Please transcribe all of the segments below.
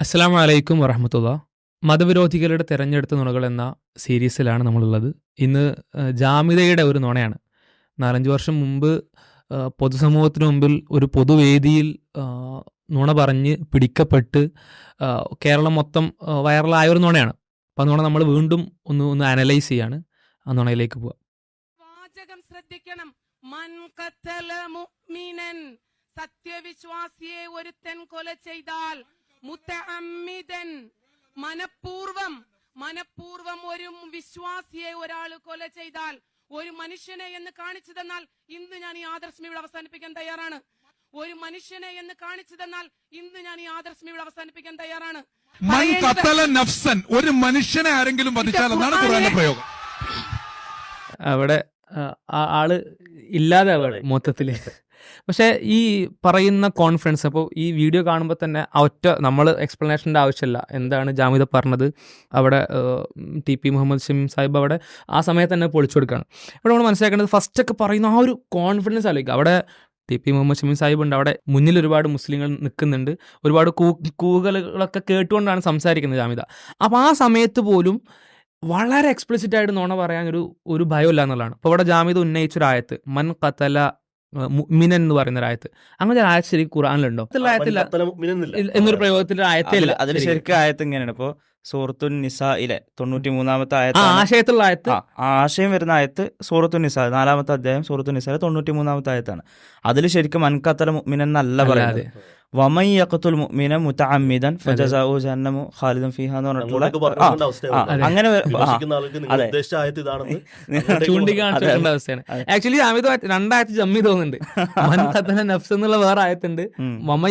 അസ്സാം വലൈക്കും വറഹമത്തുള്ള. മതവിരോധികളുടെ തെരഞ്ഞെടുത്ത നുണകൾ എന്ന സീരീസിലാണ് നമ്മളുള്ളത്. ഇന്ന് ജാമിതയുടെ ഒരു നുണയാണ്. നാലഞ്ച് വർഷം മുമ്പ് പൊതുസമൂഹത്തിന് മുമ്പിൽ ഒരു പൊതുവേദിയിൽ നുണ പറഞ്ഞ് പിടിക്കപ്പെട്ട് കേരളം മൊത്തം വൈറലായ ഒരു നുണയാണ്. അപ്പം ആ നുണ നമ്മൾ വീണ്ടും ഒന്ന് ഒന്ന് അനലൈസ് ചെയ്യാണ്. ആ നുണയിലേക്ക് പോവാം. വാചകം ശ്രദ്ധിക്കണം. സത്യവിശ്വാസിയെ ഒരുത്തൻ കൊല ചെയ്താൽ മുത്തഅമ്മിദൻ. മനപൂർവം മനപൂർവം ഒരു വിശ്വാസിയെ ഒരാൾ കൊല ചെയ്താൽ ഒരു മനുഷ്യനെ എന്ന് കാണിച്ചു തന്നാൽ ഇന്ന് ഞാൻ ഈ ആദർശം ഇവിടെ അവസാനിപ്പിക്കാൻ തയ്യാറാണ്. ഒരു മനുഷ്യനെ എന്ന് കാണിച്ചു തന്നാൽ ഇന്ന് ഞാൻ ഈ ആദർശം ഇവിടെ അവസാനിപ്പിക്കാൻ തയ്യാറാണ്. നഫ്സൻ. ഒരു മനുഷ്യനെ ആരെങ്കിലും വധിച്ചാൽ എന്നാണ് പ്രയോഗം. അവിടെ ആൾ ഇല്ലാതെ മൊത്തത്തിൽ പക്ഷേ ഈ പറയുന്ന കോൺഫിഡൻസ് അപ്പോൾ ഈ വീഡിയോ കാണുമ്പോൾ തന്നെ ഒറ്റ നമ്മൾ എക്സ്പ്ലനേഷന്റെ ആവശ്യമില്ല എന്താണ് ജാമിദ പറഞ്ഞത്? അവിടെ ടി പി മുഹമ്മദ് ഷമീം സാഹിബ് അവിടെ ആ സമയത്ത് തന്നെ പൊളിച്ചു കൊടുക്കുകയാണ് ഇവിടെ നമ്മൾ മനസ്സിലാക്കേണ്ടത് ഫസ്റ്റ് ഒക്കെ പറയുന്ന ആ ഒരു കോൺഫിഡൻസ് ആലോചിക്കുക. അവിടെ ടി പി മുഹമ്മദ് ഷമീൻ സാഹിബ് ഉണ്ട്. അവിടെ മുന്നിൽ ഒരുപാട് മുസ്ലിങ്ങൾ നിൽക്കുന്നുണ്ട്. ഒരുപാട് കൂ കൂകലുകളൊക്കെ കേട്ടുകൊണ്ടാണ് സംസാരിക്കുന്നത് ജാമിദ. അപ്പോൾ ആ സമയത്ത് പോലും വളരെ എക്സ്പ്ലിസിറ്റ് ആയിട്ട് നോണ പറയാൻ ഒരു ഒരു ഭയമില്ല എന്നുള്ളതാണ്. അപ്പോൾ ഇവിടെ ജാമിദ് ഉന്നയിച്ചൊരായത്ത് മൻ കത്തല മുഅ്മിനൻ എന്ന് പറയുന്ന ഒരു ആയത്ത് അങ്ങനെ ഒരു ആയത്ത് ശരിക്കും ഖുറാനിലുണ്ടോ ആയത്തില്ല എന്നൊരു പ്രയോഗത്തിൽ ആയത്തില്ല അതിന് അതിൽ ശരിക്കും. ആയത്ത് ഇങ്ങനെയാണ്. ഇപ്പൊ സൂറത്തുൻ നിസയിലെ തൊണ്ണൂറ്റി മൂന്നാമത്തെ ആയത്ത് ആശയത്തിലുള്ള ആയത്ത്. ആശയം വരുന്ന ആയത്ത് സൂറത്തു നിസ നാലാമത്തെ അധ്യായം സൂറത്തു നിസയിലെ തൊണ്ണൂറ്റി മൂന്നാമത്തെ ആയത്താണ്. അതിൽ ശരിക്കും മൻകത്തല മുഅ്മിൻ എന്നല്ല പറയുന്നത്. മുഅ്മിന മുതഅമ്മിദൻ ഫജസാഉ ജഹന്നമു ഖാലിദൻ ഫീഹ എന്ന് പറഞ്ഞിട്ടുള്ള അങ്ങനെ ആയത്ത് അവസ്ഥയാണ്. ആക്ച്വലി ജാമിദ് രണ്ടായത്ത് ജമ്മി തോന്നുന്നുണ്ട്. മൻ കത്തല നഫ്സ് എന്നുള്ള വേറെ ആയത്തുണ്ട്.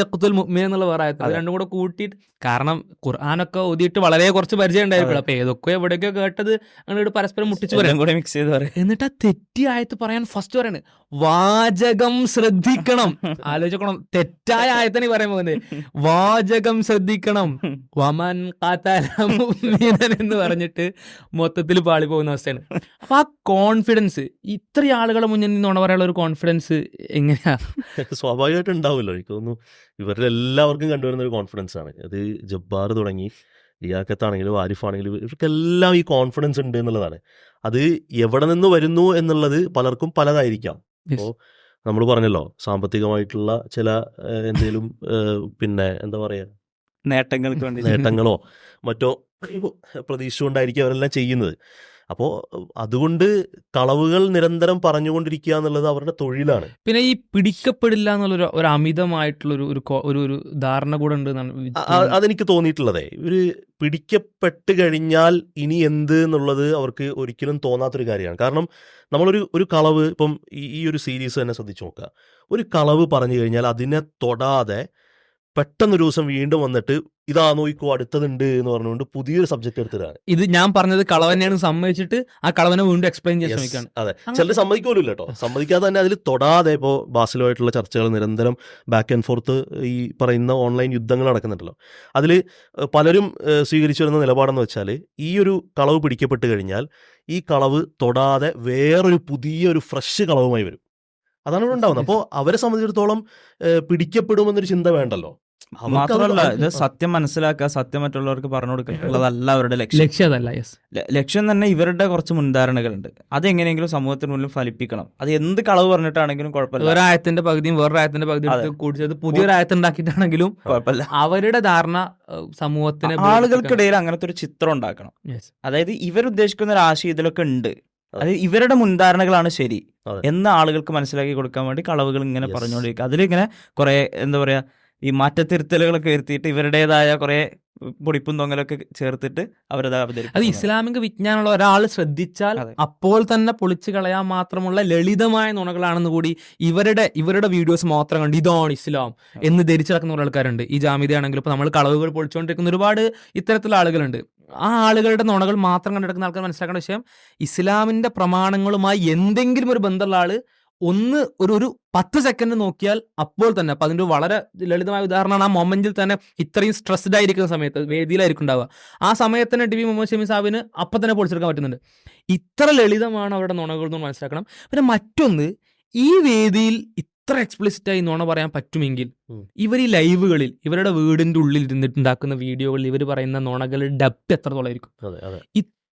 യഖ്തുൽ മുഅ്മിൻ എന്നുള്ള വേറെ ആയത്ത് അത്. രണ്ടും കൂടെ കൂട്ടിയിട്ട് കാരണം ഖുർആാനൊക്കെ ഓതിയിട്ട് വളരെ കുറച്ച് പരിചയം ഉണ്ടായിരിക്കും അപ്പൊ ഏതൊക്കെ എവിടെയൊക്കെ കേട്ടത് അങ്ങോട്ട് പരസ്പരം മുട്ടിച്ച് പറയാം. കൂടെ മിക്സ് ചെയ്ത് പറയാം. എന്നിട്ട് ആ തെറ്റിയ ആയത്ത് പറയാൻ ഫസ്റ്റ് പറയാണ് വാചകം ശ്രദ്ധിക്കണം. ആലോചിക്കണം തെറ്റായ ആയത്തന്നെ പറയാൻ പോകുന്നത്? വാചകം ശ്രദ്ധിക്കണം. വമൻ എന്ന് പറഞ്ഞിട്ട് മൊത്തത്തിൽ പാളി പോകുന്ന അവസ്ഥയാണ്. അപ്പൊ ആ കോൺഫിഡൻസ് ഇത്ര ആളുകളെ മുന്നിൽ നിന്ന് പറയാനുള്ള ഒരു കോൺഫിഡൻസ് എങ്ങനെയാ? സ്വാഭാവികമായിട്ട് ഉണ്ടാവുമല്ലോ. എനിക്ക് തോന്നുന്നു ഇവരിൽ എല്ലാവർക്കും കണ്ടുവരുന്ന ഒരു കോൺഫിഡൻസ് ആണ്. അത് ജബ്ബാർ തുടങ്ങി ഇയാക്കത്താണെങ്കിലും ആരിഫാണെങ്കിലും ഇവർക്കെല്ലാം ഈ കോൺഫിഡൻസ് ഉണ്ട് എന്നുള്ളതാണ്. അത് എവിടെ നിന്ന് വരുന്നു എന്നുള്ളത് പലർക്കും പലതായിരിക്കാം. അപ്പോൾ നമ്മൾ പറഞ്ഞല്ലോ സാമ്പത്തികമായിട്ടുള്ള ചില എന്തെങ്കിലും പിന്നെ എന്താ പറയുക നേട്ടങ്ങൾക്ക് വേണ്ടി. നേട്ടങ്ങളോ മറ്റോ പ്രതീക്ഷിച്ചുകൊണ്ടായിരിക്കും അവരെല്ലാം ചെയ്യുന്നത്. അപ്പോൾ അതുകൊണ്ട് കളവുകൾ നിരന്തരം പറഞ്ഞുകൊണ്ടിരിക്കുക എന്നുള്ളത് അവരുടെ തൊഴിലാണ്. പിന്നെ ഈ പിടിക്കപ്പെടില്ല എന്നുള്ളൊരു ഒരു അമിതമായിട്ടുള്ള ഒരു ഒരു ഒരു ഒരു ധാരണ കൂടെ ഉണ്ട് അതെനിക്ക് തോന്നിയിട്ടുള്ളതേ. ഇവർ പിടിക്കപ്പെട്ട് കഴിഞ്ഞാൽ ഇനി എന്ത് എന്നുള്ളത് അവർക്ക് ഒരിക്കലും തോന്നാത്തൊരു കാര്യമാണ്. കാരണം നമ്മളൊരു ഒരു കളവ് ഇപ്പം ഈ ഒരു സീരീസ് തന്നെ ശ്രദ്ധിച്ചു നോക്കുക. ഒരു കളവ് പറഞ്ഞു കഴിഞ്ഞാൽ അതിനെ തൊടാതെ പെട്ടെന്നൊരു ദിവസം വീണ്ടും വന്നിട്ട് ഇതാ നോക്കോ അടുത്തതുണ്ട് എന്ന് പറഞ്ഞുകൊണ്ട് പുതിയൊരു സബ്ജക്ട് എടുത്തിട്ടാണ് ഇത് ഞാൻ പറഞ്ഞത് കളവനെയാണ് സമ്മതിച്ചിട്ട് ആ കളവനെ വീണ്ടും എക്സ്പ്ലെയിൻ ചെയ്യാൻ ശ്രമിക്കാണ് അതെ. ചിലർ സമ്മതിക്കുമല്ലോ കേട്ടോ സമ്മതിക്കാതെ തന്നെ അതിൽ തൊടാതെ ഇപ്പോൾ ബാസിലുമായിട്ടുള്ള ചർച്ചകൾ നിരന്തരം ബാക്ക് ആൻഡ് ഫോർത്ത് ഈ പറയുന്ന ഓൺലൈൻ യുദ്ധങ്ങൾ നടക്കുന്നുണ്ടല്ലോ. അതിൽ പലരും സ്വീകരിച്ചു വരുന്ന നിലപാടെന്ന് വെച്ചാൽ ഈ ഒരു കളവ് പിടിക്കപ്പെട്ട് കഴിഞ്ഞാൽ ഈ കളവ് തൊടാതെ വേറൊരു പുതിയൊരു ഫ്രഷ് കളവുമായി വരും. അതാണ് ഇവിടെ ഉണ്ടാവുന്നത്. അപ്പോൾ അവരെ സംബന്ധിച്ചിടത്തോളം പിടിക്കപ്പെടുമെന്നൊരു ചിന്ത വേണ്ടല്ലോ. മാത്രമല്ല ഇത് സത്യം മനസ്സിലാക്കുക സത്യം മറ്റുള്ളവർക്ക് പറഞ്ഞു കൊടുക്കുക എന്നുള്ളതല്ല അവരുടെ ലക്ഷ്യം. ലക്ഷ്യം യെസ് ലക്ഷ്യം തന്നെ ഇവരുടെ കുറച്ച് മുൻധാരണകളുണ്ട്. അതെങ്ങനെയെങ്കിലും സമൂഹത്തിന് മുന്നിൽ ഫലിപ്പിക്കണം. അത് എന്ത് കളവ് പറഞ്ഞിട്ടാണെങ്കിലും കുഴപ്പമില്ല. ഒരായത്തിന്റെ പകുതിയും വേറൊരായത്തിന്റെ പകുതിയും കൂടിച്ചത് പുതിയൊരു ആയത്ത് ഉണ്ടാക്കിയിട്ടാണെങ്കിലും കുഴപ്പമില്ല. അവരുടെ ധാരണ സമൂഹത്തിന് ആളുകൾക്കിടയിൽ അങ്ങനത്തെ ഒരു ചിത്രം ഉണ്ടാക്കണം. അതായത് ഇവരുദ്ദേശിക്കുന്ന ഒരു ആശയം ഇതിലൊക്കെ ഉണ്ട്. അത്. ഇവരുടെ മുൻധാരണകളാണ് ശരി. എന്ന ആളുകൾക്ക് മനസ്സിലാക്കി കൊടുക്കാൻ വേണ്ടി കളവുകൾ ഇങ്ങനെ. പറഞ്ഞുകൊണ്ടിരിക്കുക. അതിലിങ്ങനെ കുറെ എന്താ പറയാ ഈ മാറ്റത്തിരുത്തലുകളൊക്കെ വരുത്തിയിട്ട് ഇവരുടേതായ കുറെ പൊടിപ്പും തൊങ്ങലൊക്കെ ചേർത്തിട്ട് അവരത് അവതരിപ്പിക്കും അത് ഇസ്ലാമിക വിജ്ഞാനമുള്ള ഒരാൾ ശ്രദ്ധിച്ചാൽ അപ്പോൾ തന്നെ പൊളിച്ചു കളയാൻ മാത്രമുള്ള ലളിതമായ നുണകളാണെന്ന് കൂടി ഇവരുടെ ഇവരുടെ വീഡിയോസ് മാത്രം കണ്ട് ഇതാണ് ഇസ്ലാം എന്ന് ധരിച്ചു നടക്കുന്ന കുറേ ആൾക്കാരുണ്ട്. ഈ ജാമ്യതയാണെങ്കിലും ഇപ്പൊ നമ്മൾ കളവുകൾ പൊളിച്ചുകൊണ്ടിരിക്കുന്ന ഒരുപാട് ഇത്തരത്തിലുള്ള ആളുകളുണ്ട്. ആ ആളുകളുടെ നുണകൾ മാത്രം കണ്ടെടുക്കുന്ന ആൾക്കാർ മനസ്സിലാക്കേണ്ട വിഷയം ഇസ്ലാമിന്റെ പ്രമാണങ്ങളുമായി എന്തെങ്കിലും ഒരു ബന്ധമുള്ള ആൾ ഒന്ന് ഒരു ഒരു പത്ത് സെക്കൻഡ് നോക്കിയാൽ അപ്പോൾ തന്നെ അപ്പൊ അതിന്റെ വളരെ ലളിതമായ ഉദാഹരണമാണ് ആ മൊമെന്റിൽ തന്നെ ഇത്രയും സ്ട്രെസ്ഡ് ആയിരിക്കുന്ന സമയത്ത് വേദിയിലായിരിക്കും ഉണ്ടാവുക. ആ സമയത്ത് തന്നെ ടി വി മുഹമ്മദ് ഷമി സാബിന് അപ്പം തന്നെ പൊളിച്ചെടുക്കാൻ പറ്റുന്നുണ്ട്. ഇത്ര ലളിതമാണ് അവരുടെ നുണകൾ എന്ന് മനസ്സിലാക്കണം. പിന്നെ മറ്റൊന്ന് ഈ വേദിയിൽ ഇത്ര എക്സ്പ്ലിസിറ്റ് ആയി നുണ പറയാൻ പറ്റുമെങ്കിൽ. ഇവർ ഈ ലൈവുകളിൽ ഇവരുടെ വീടിന്റെ ഉള്ളിൽ ഇരുന്നിട്ടുണ്ടാക്കുന്ന വീഡിയോകളിൽ ഇവർ പറയുന്ന നുണകളുടെ എത്രത്തോളം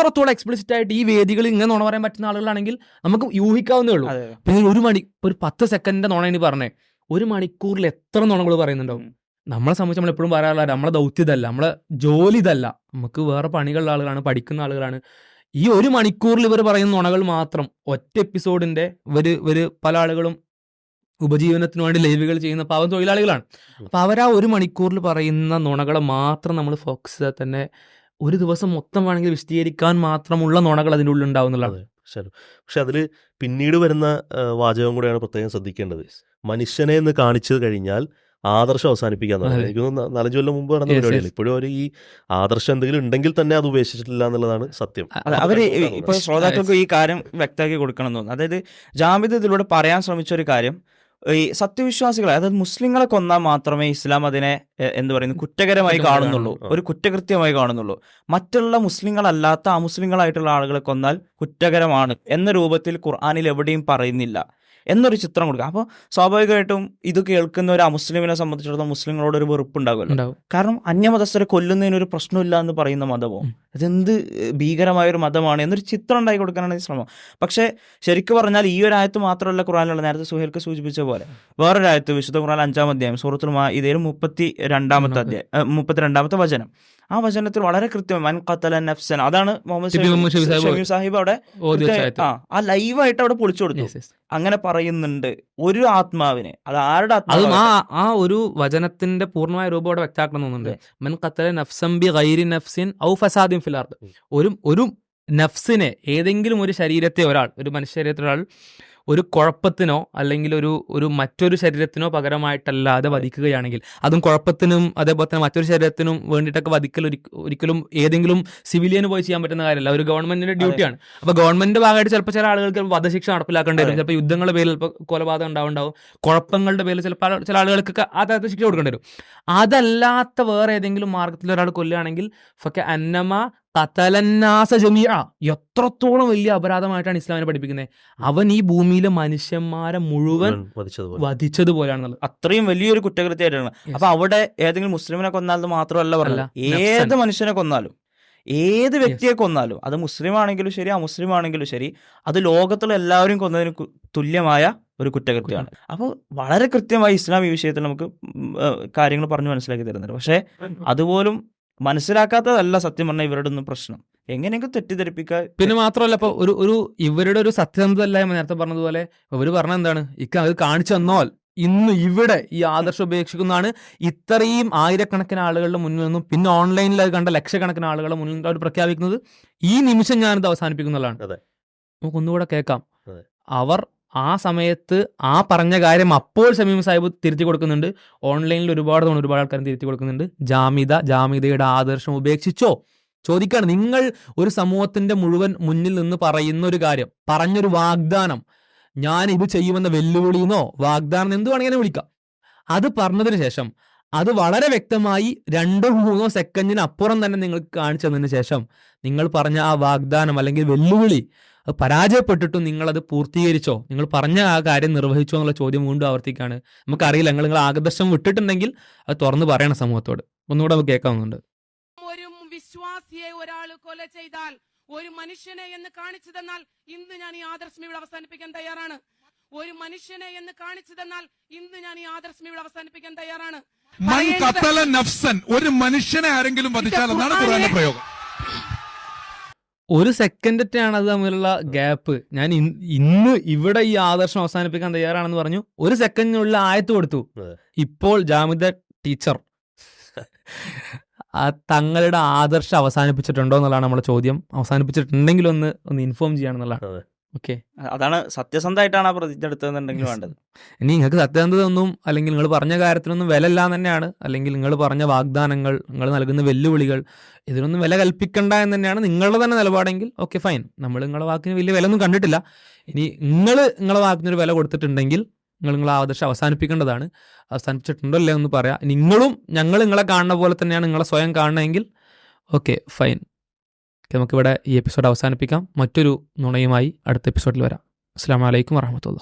ആയിരിക്കും അതെ അതെ എക്സ്പ്ലിസിറ്റ് ആയിട്ട് ഈ വേദികളിൽ ഇങ്ങനെ നുണ പറയാൻ പറ്റുന്ന ആളുകളാണെങ്കിൽ നമുക്ക് യൂഹിക്കാവുന്നേ ഉള്ളൂ. പിന്നെ ഒരു മണി ഒരു പത്ത് സെക്കൻഡിന്റെ നുണ ഇനി പറഞ്ഞേ. ഒരു മണിക്കൂറിൽ എത്ര നുണകൾ പറയുന്നുണ്ടാവും? നമ്മളെ സംബന്ധിച്ച് നമ്മൾ എപ്പോഴും പറയാറില്ല നമ്മളെ ദൗത്യം ഇതല്ല നമ്മളെ ജോലി ഇതല്ല. നമുക്ക് വേറെ പണികളുള്ള ആളുകളാണ് പഠിക്കുന്ന ആളുകളാണ്. ഈ ഒരു മണിക്കൂറിൽ ഇവർ പറയുന്ന നുണകൾ മാത്രം ഒറ്റ എപ്പിസോഡിന്റെ ഇവർ ഇവർ പല ആളുകളും ഉപജീവനത്തിന് വേണ്ടി ലൈവുകൾ ചെയ്യുന്ന പാവം തൊഴിലാളികളാണ്. അപ്പൊ അവരാ ഒരു മണിക്കൂറിൽ പറയുന്ന നുണകളെ മാത്രം നമ്മൾ ഫോക്കസ് ചെയ്താൽ തന്നെ ഒരു ദിവസം മൊത്തം വേണമെങ്കിൽ വിശദീകരിക്കാൻ മാത്രമുള്ള നുണകൾ അതിന്റെ ഉള്ളിൽ ഉണ്ടാവുന്നുള്ളതാണ്. അതെ ശരി. പക്ഷെ അതിൽ പിന്നീട് വരുന്ന വാചകം കൂടെയാണ് പ്രത്യേകം ശ്രദ്ധിക്കേണ്ടത്. മനുഷ്യനെ എന്ന് കാണിച്ചു കഴിഞ്ഞാൽ ആദർശം അവസാനിപ്പിക്കാൻ അതെ. എനിക്ക് നാലഞ്ച് കൊല്ലം മുമ്പ് നടന്ന പരിപാടിയാണ് ഇപ്പോഴും അവർ ഈ ആദർശം എന്തെങ്കിലും ഉണ്ടെങ്കിൽ തന്നെ അത് ഉപേക്ഷിച്ചിട്ടില്ല എന്നുള്ളതാണ് സത്യം. അവർ ഇപ്പോൾ അവർ ഇപ്പൊ ശ്രോതാക്കൾക്ക് ഈ കാര്യം വ്യക്തമാക്കി കൊടുക്കണം എന്ന് തോന്നുന്നു. അതായത് ജാമിദ് ഇതിലൂടെ പറയാൻ ശ്രമിച്ച ഒരു കാര്യം ഈ സത്യവിശ്വാസികളെ അതായത് മുസ്ലിങ്ങളെ കൊന്നാൽ മാത്രമേ ഇസ്ലാം അതിനെ എന്ത് പറയുന്നു കുറ്റകരമായി കാണുന്നുള്ളൂ. ഒരു കുറ്റകൃത്യമായി കാണുന്നുള്ളൂ. മറ്റുള്ള മുസ്ലിങ്ങളല്ലാത്ത അമുസ്ലിങ്ങളായിട്ടുള്ള ആളുകളെ കൊന്നാൽ കുറ്റകരമാണ് എന്ന രൂപത്തിൽ ഖുർആാനിൽ എവിടെയും പറയുന്നില്ല എന്നൊരു ചിത്രം കൊടുക്കുക. അപ്പോൾ സ്വാഭാവികമായിട്ടും ഇത് കേൾക്കുന്ന ഒരു അമുസ്ലിമിനെ സംബന്ധിച്ചിടത്തോളം മുസ്ലിങ്ങളോട് ഒരു വെറുപ്പുണ്ടാകുമല്ലോ. ഉണ്ടാവും കാരണം അന്യമതസ്ഥരെ കൊല്ലുന്നതിനൊരു പ്രശ്നമില്ല എന്ന് പറയുന്ന മതമോ ഉം. അതെന്ത് ഭീകരമായൊരു ഭീകരമായ ഒരു മതമാണ് എന്നൊരു ചിത്രം ഉണ്ടാക്കി കൊടുക്കാനാണ് ശ്രമം. പക്ഷേ ശരിക്കും പറഞ്ഞാൽ ഈ ഒരു ആയത്ത് മാത്രമല്ല ഖുറാനിലുള്ള നേരത്തെ സുഹേൽക്ക് സൂചിപ്പിച്ച പോലെ. വേറൊരു ആയത്ത് വിശുദ്ധ ഖുറാൻ അഞ്ചാം അധ്യായം സൂറത്തുൽ മാ ഇതേ മുപ്പത്തി രണ്ടാമത്തെ അധ്യായം മുപ്പത്തി രണ്ടാമത്തെ വചനം. ആ വചനത്തിൽ വളരെ കൃത്യം മൻ ഖത്തല നഫ്സൻ അതാണ് മുഹമ്മദ് സാഹിബ് അവിടെ. ആ ലൈവായിട്ട് അവിടെ പൊളിച്ചു കൊടുത്തു. അങ്ങനെ പറയുന്നുണ്ട് ഒരു ആത്മാവിനെ. അത് ആരുടെ ആത്മാവ് ആ ഒരു വചനത്തിന്റെ പൂർണമായ രൂപം അവിടെ വ്യക്തമാക്കണം തോന്നുന്നുണ്ട്. മൻ ഖത്തല നഫ്സം ബി ഗൈരി നഫ്സിൻ ഔ ഫസാദിൻ ഫിൽ ഒരു ഒരു നഫ്സിനെ ഏതെങ്കിലും ഒരു ശരീരത്തെ ഒരാൾ ഒരു മനുഷ്യ ശരീരത്തിൽ ഒരാൾ ഒരു കുഴപ്പത്തിനോ അല്ലെങ്കിൽ ഒരു ഒരു മറ്റൊരു ശരീരത്തിനോ പകരമായിട്ടല്ലാതെ വധിക്കുകയാണെങ്കിൽ അതും കുഴപ്പത്തിനും അതേപോലെ തന്നെ മറ്റൊരു ശരീരത്തിനും വേണ്ടിയിട്ടൊക്കെ വധിക്കൽ ഒരിക്കലും ഏതെങ്കിലും സിവിലിയന് പോയി ചെയ്യാൻ പറ്റുന്ന കാര്യമല്ല. ഒരു ഗവൺമെന്റിന്റെ ഡ്യൂട്ടിയാണ് അപ്പൊ ഗവൺമെന്റിന്റെ ഭാഗമായിട്ട് ചിലപ്പോൾ ചില ആളുകൾക്ക് വധശിക്ഷ നടപ്പിലാക്കേണ്ടി വരും. ചിലപ്പോൾ യുദ്ധങ്ങളുടെ പേരിൽ ചിലപ്പോൾ കൊലപാതകം ഉണ്ടാവുണ്ടാവും. കുഴപ്പങ്ങളുടെ പേരിൽ ചിലപ്പോൾ ചില ആളുകൾക്ക് അതായത് ശിക്ഷ കൊടുക്കേണ്ടി വരും. അതല്ലാത്ത വേറെ ഏതെങ്കിലും മാർഗത്തിൽ ഒരാൾ കൊല്ലുകയാണെങ്കിൽ ഫക്കെ അന്നമ കത്തലന്നാസ എത്രത്തോളം വലിയ അപരാധമായിട്ടാണ് ഇസ്ലാമിനെ പഠിപ്പിക്കുന്നത്? അവൻ ഈ ഭൂമിയിലെ മനുഷ്യന്മാരെ മുഴുവൻ വധിച്ചതുപോലെ. വധിച്ചതുപോലെയാണെന്നുള്ളത്. അത്രയും വലിയൊരു കുറ്റകൃത്യമായിട്ടാണ്. അപ്പൊ അവിടെ ഏതെങ്കിലും മുസ്ലിമിനെ കൊന്നാലും മാത്രമല്ല പറഞ്ഞത്. ഏത് മനുഷ്യനെ കൊന്നാലും ഏത് വ്യക്തിയെ കൊന്നാലും അത് മുസ്ലിം ആണെങ്കിലും ശരി അമുസ്ലിം ആണെങ്കിലും ശരി അത് ലോകത്തുള്ള എല്ലാവരും കൊന്നതിന് തുല്യമായ ഒരു കുറ്റകൃത്യമാണ്. അപ്പോൾ വളരെ കൃത്യമായി ഇസ്ലാം ഈ വിഷയത്തിൽ നമുക്ക് കാര്യങ്ങൾ പറഞ്ഞു മനസ്സിലാക്കി തരുന്നുണ്ട്. പക്ഷേ അതുപോലും മനസ്സിലാക്കാത്തതല്ല സത്യം പറഞ്ഞാൽ ഇവരുടെ ഒന്നും പ്രശ്നം. എങ്ങനെയൊക്കെ തെറ്റിദ്ധരിപ്പിക്കാൻ പിന്നെ മാത്രമല്ല ഇപ്പൊ ഒരു ഒരു ഇവരുടെ ഒരു സത്യസന്ധതല്ലായ്മ നേരത്തെ പറഞ്ഞതുപോലെ. ഇവർ പറഞ്ഞ എന്താണ്? ഇക്ക അത് കാണിച്ചു തന്നാൽ. ഇന്ന് ഇവിടെ ഈ ആദർശം ഉപേക്ഷിക്കുന്നതാണ്. ഇത്രയും ആയിരക്കണക്കിന് ആളുകളുടെ മുന്നിൽ നിന്നും പിന്നെ ഓൺലൈനിൽ അത് കണ്ട ലക്ഷക്കണക്കിന് ആളുകളുടെ മുന്നിൽ നിന്നും അവർ പ്രഖ്യാപിക്കുന്നത് ഈ നിമിഷം ഞാനിത് അവസാനിപ്പിക്കുന്നതാണ് അതെ. നമുക്ക് ഒന്നുകൂടെ കേൾക്കാം അവർ ആ സമയത്ത് ആ പറഞ്ഞ കാര്യം അപ്പോൾ ഷമീം സാഹിബ് തിരുത്തി കൊടുക്കുന്നുണ്ട്. ഓൺലൈനിൽ ഒരുപാട് തവണ ഒരുപാട് ആൾക്കാരും തിരുത്തി കൊടുക്കുന്നുണ്ട്. ജാമിത ജാമിതയുടെ ആദർശം ഉപേക്ഷിച്ചോ? ചോദിക്കാണ്. നിങ്ങൾ ഒരു സമൂഹത്തിന്റെ മുഴുവൻ മുന്നിൽ നിന്ന് പറയുന്ന ഒരു കാര്യം പറഞ്ഞൊരു വാഗ്ദാനം ഞാൻ ഇത് ചെയ്യുമെന്ന വെല്ലുവിളിയെന്നോ വാഗ്ദാനം എന്ത് വേണമെങ്കിലും വിളിക്കാം. അത് പറഞ്ഞതിന് ശേഷം അത് വളരെ വ്യക്തമായി രണ്ടോ മൂന്നോ സെക്കൻഡിന് അപ്പുറം തന്നെ നിങ്ങൾക്ക് കാണിച്ചു തന്നതിന് ശേഷം നിങ്ങൾ പറഞ്ഞ ആ വാഗ്ദാനം അല്ലെങ്കിൽ വെല്ലുവിളി അത് പരാജയപ്പെട്ടിട്ടും നിങ്ങളത് പൂർത്തീകരിച്ചോ? നിങ്ങൾ പറഞ്ഞ ആ കാര്യം നിർവഹിച്ചോ എന്നുള്ള ചോദ്യം വീണ്ടും ആവർത്തിക്കാണ് നമുക്കറിയില്ല നിങ്ങൾ നിങ്ങൾ ആകർഷം വിട്ടിട്ടുണ്ടെങ്കിൽ അത് തുറന്നു പറയണം സമൂഹത്തോട്. ഒന്നുകൂടെ നമുക്ക് കേൾക്കാവുന്നുണ്ട്. ഒരു വിശ്വാസിയെ ഒരാൾ കൊല ചെയ്താൽ ഒരു മനുഷ്യനെ എന്ന് കാണിച്ചു തന്നാൽ ഇന്ന് ഞാൻ ഈ ആദർശം ഇവിടെ അവസാനിപ്പിക്കാൻ തയ്യാറാണ്. ഒരു മനുഷ്യനെ എന്ന് കാണിച്ചു തന്നാൽ ഇന്ന് ഞാൻ ഈ ആദർശം ഇവിടെ അവസാനിപ്പിക്കാൻ തയ്യാറാണ്. മൻ കത്തല നഫ്സൻ ഒരു മനുഷ്യനെ ആരെങ്കിലും വധിച്ചാൽ എന്നാണ് ഖുറാന്റെ പ്രയോഗം. ഒരു സെക്കൻഡറ്റാണ് അത് തമ്മിലുള്ള ഗ്യാപ്പ് ഞാൻ ഇന്ന് ഇവിടെ ഈ ആദർശം അവസാനിപ്പിക്കാൻ തയ്യാറാണെന്ന് പറഞ്ഞു. ഒരു സെക്കൻഡിനുള്ള ആയത്ത് കൊടുത്തു. ഇപ്പോൾ ജാമിദ ടീച്ചർ. ആ തങ്ങളുടെ ആദർശം അവസാനിപ്പിച്ചിട്ടുണ്ടോ എന്നുള്ളതാണ് നമ്മുടെ ചോദ്യം. അവസാനിപ്പിച്ചിട്ടുണ്ടെങ്കിൽ ഒന്ന് ഒന്ന് ഇൻഫോം ചെയ്യണമെന്നുള്ളതാണ് അതെ. ഓക്കെ. അതാണ് സത്യസന്ധമായിട്ടാണ് ആ പ്രതിജ്ഞ എടുത്തതെന്നുണ്ടെങ്കിൽ വേണ്ടത്. ഇനി നിങ്ങൾക്ക് സത്യസന്ധത ഒന്നും അല്ലെങ്കിൽ നിങ്ങൾ പറഞ്ഞ കാര്യത്തിനൊന്നും വില ഇല്ല തന്നെയാണ്. അല്ലെങ്കിൽ നിങ്ങൾ പറഞ്ഞ വാഗ്ദാനങ്ങൾ നിങ്ങൾ നൽകുന്ന വെല്ലുവിളികൾ ഇതിനൊന്നും വില കൽപ്പിക്കണ്ട എന്ന് തന്നെയാണ് നിങ്ങളുടെ തന്നെ നിലപാടെങ്കിൽ ഓക്കെ ഫൈൻ. നമ്മൾ നിങ്ങളുടെ വാക്കിന് വലിയ വില ഒന്നും കണ്ടിട്ടില്ല. ഇനി നിങ്ങൾ നിങ്ങളെ വാക്കിനൊരു വില കൊടുത്തിട്ടുണ്ടെങ്കിൽ നിങ്ങൾ നിങ്ങളെ ആദർശം അവസാനിപ്പിക്കേണ്ടതാണ്. അവസാനിപ്പിച്ചിട്ടുണ്ടോ അല്ലേ എന്ന് പറയാം. നിങ്ങളും ഞങ്ങൾ നിങ്ങളെ കാണുന്ന പോലെ തന്നെയാണ് നിങ്ങളെ സ്വയം കാണണമെങ്കിൽ ഓക്കെ ഫൈൻ. നമുക്കിവിടെ ഈ എപ്പിസോഡ് അവസാനിപ്പിക്കാം. മറ്റൊരു നുണയുമായി അടുത്ത എപ്പിസോഡിൽ വരാം. അസ്സാം വലൈക്കും വാഹമത്തുള്ള